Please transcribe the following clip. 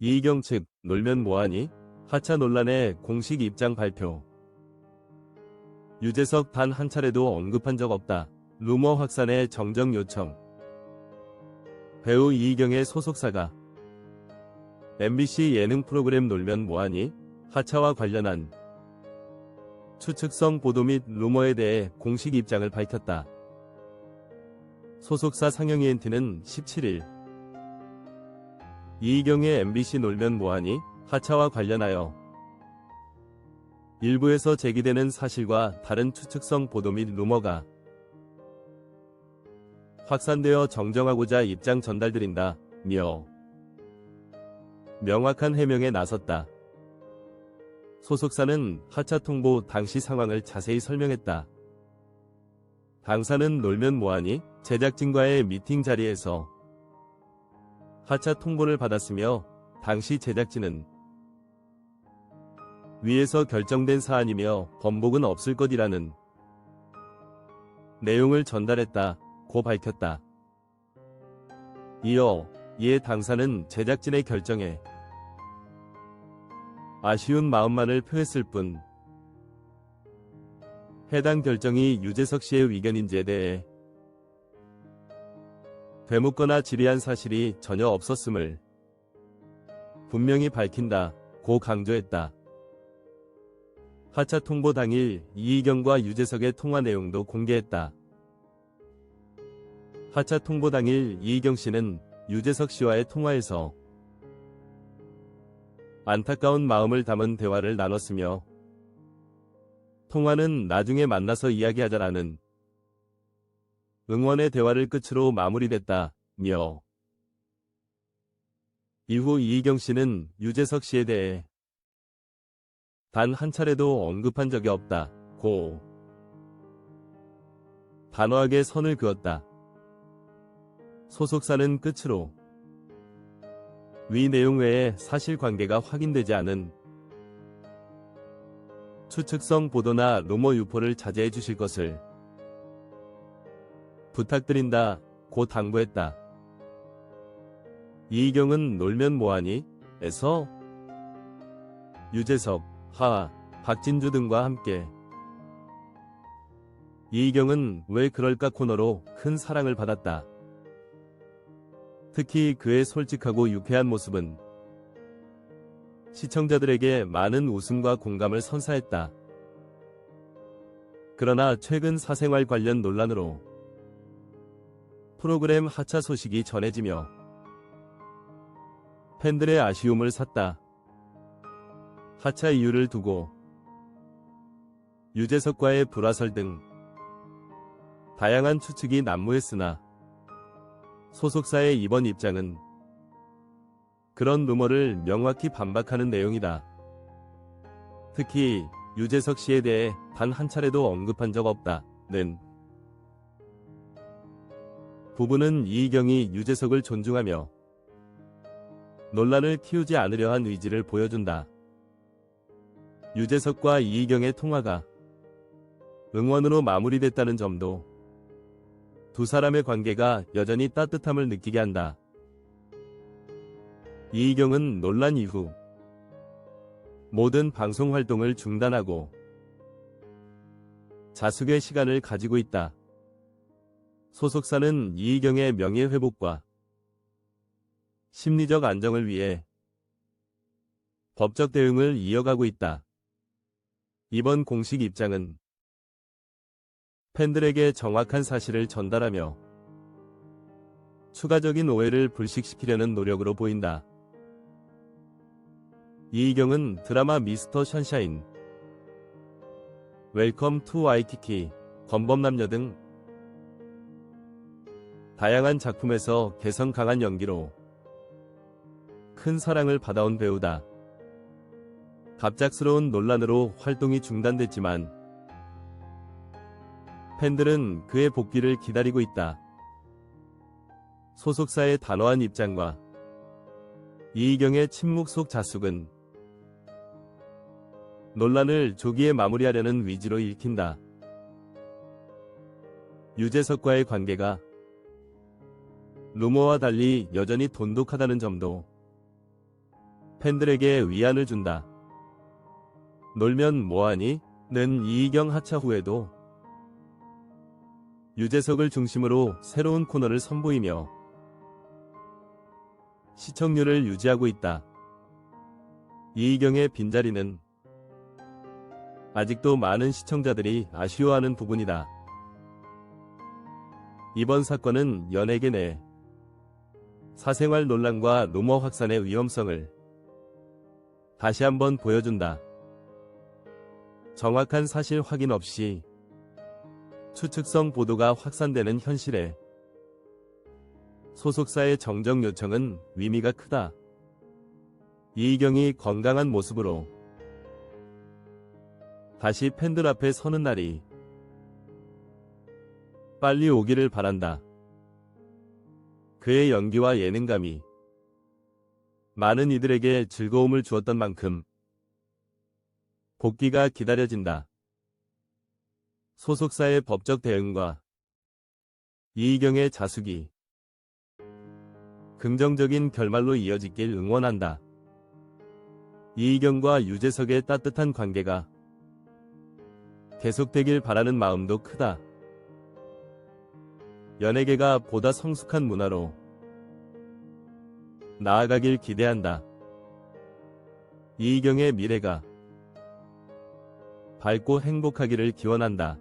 이희경 측 놀면 뭐하니? 하차 논란의 공식 입장 발표. 유재석 단 한 차례도 언급한 적 없다. 루머 확산의 정정 요청. 배우 이희경의 소속사가 MBC 예능 프로그램 놀면 뭐하니? 하차와 관련한 추측성 보도 및 루머에 대해 공식 입장을 밝혔다. 소속사 상영이엔티는 17일 이희경의 MBC 놀면 뭐하니? 하차와 관련하여 일부에서 제기되는 사실과 다른 추측성 보도 및 루머가 확산되어 정정하고자 입장 전달드린다. 며 명확한 해명에 나섰다. 소속사는 하차 통보 당시 상황을 자세히 설명했다. 당사는 놀면 뭐하니? 제작진과의 미팅 자리에서 하차 통보를 받았으며 당시 제작진은 위에서 결정된 사안이며 번복은 없을 것이라는 내용을 전달했다. 고 밝혔다. 이어 이에 당사는 제작진의 결정에 아쉬운 마음만을 표했을 뿐 해당 결정이 유재석 씨의 의견인지에 대해 되묻거나 질의한 사실이 전혀 없었음을 분명히 밝힌다. 고 강조했다. 하차 통보 당일 이희경과 유재석의 통화 내용도 공개했다. 하차 통보 당일 이희경 씨는 유재석 씨와의 통화에서 안타까운 마음을 담은 대화를 나눴으며 통화는 나중에 만나서 이야기하자라는 응원의 대화를 끝으로 마무리됐다며 이후 이희경 씨는 유재석 씨에 대해 단 한 차례도 언급한 적이 없다. 고 단호하게 선을 그었다. 소속사는 끝으로 위 내용 외에 사실관계가 확인되지 않은 추측성 보도나 루머 유포를 자제해 주실 것을 부탁드린다. 고 당부했다. 이희경은 놀면 뭐하니? 에서 유재석, 하, 박진주 등과 함께 이희경은 왜 그럴까 코너로 큰 사랑을 받았다. 특히 그의 솔직하고 유쾌한 모습은 시청자들에게 많은 웃음과 공감을 선사했다. 그러나 최근 사생활 관련 논란으로 프로그램 하차 소식이 전해지며 팬들의 아쉬움을 샀다. 하차 이유를 두고 유재석과의 불화설 등 다양한 추측이 난무했으나 소속사의 이번 입장은 그런 루머를 명확히 반박하는 내용이다. 특히 유재석 씨에 대해 단 한 차례도 언급한 적 없다 는 부부는 이희경이 유재석을 존중하며 논란을 키우지 않으려 한 의지를 보여준다. 유재석과 이희경의 통화가 응원으로 마무리됐다는 점도 두 사람의 관계가 여전히 따뜻함을 느끼게 한다. 이희경은 논란 이후 모든 방송 활동을 중단하고 자숙의 시간을 가지고 있다. 소속사는 이희경의 명예회복과 심리적 안정을 위해 법적 대응을 이어가고 있다. 이번 공식 입장은 팬들에게 정확한 사실을 전달하며 추가적인 오해를 불식시키려는 노력으로 보인다. 이희경은 드라마 미스터 션샤인, 웰컴 투 와이키키, 검범남녀 등 다양한 작품에서 개성 강한 연기로 큰 사랑을 받아온 배우다. 갑작스러운 논란으로 활동이 중단됐지만 팬들은 그의 복귀를 기다리고 있다. 소속사의 단호한 입장과 이희경의 침묵 속 자숙은 논란을 조기에 마무리하려는 위지로 읽힌다. 유재석과의 관계가 루머와 달리 여전히 돈독하다는 점도 팬들에게 위안을 준다. 놀면 뭐하니? 는 이희경 하차 후에도 유재석을 중심으로 새로운 코너를 선보이며 시청률을 유지하고 있다. 이희경의 빈자리는 아직도 많은 시청자들이 아쉬워하는 부분이다. 이번 사건은 연예계 내 사생활 논란과 루머 확산의 위험성을 다시 한번 보여준다. 정확한 사실 확인 없이 추측성 보도가 확산되는 현실에 소속사의 정정 요청은 의미가 크다. 이희경이 건강한 모습으로 다시 팬들 앞에 서는 날이 빨리 오기를 바란다. 그의 연기와 예능감이 많은 이들에게 즐거움을 주었던 만큼 복귀가 기다려진다. 소속사의 법적 대응과 이희경의 자숙이 긍정적인 결말로 이어지길 응원한다. 이희경과 유재석의 따뜻한 관계가 계속되길 바라는 마음도 크다. 연예계가 보다 성숙한 문화로 나아가길 기대한다. 이희경의 미래가 밝고 행복하기를 기원한다.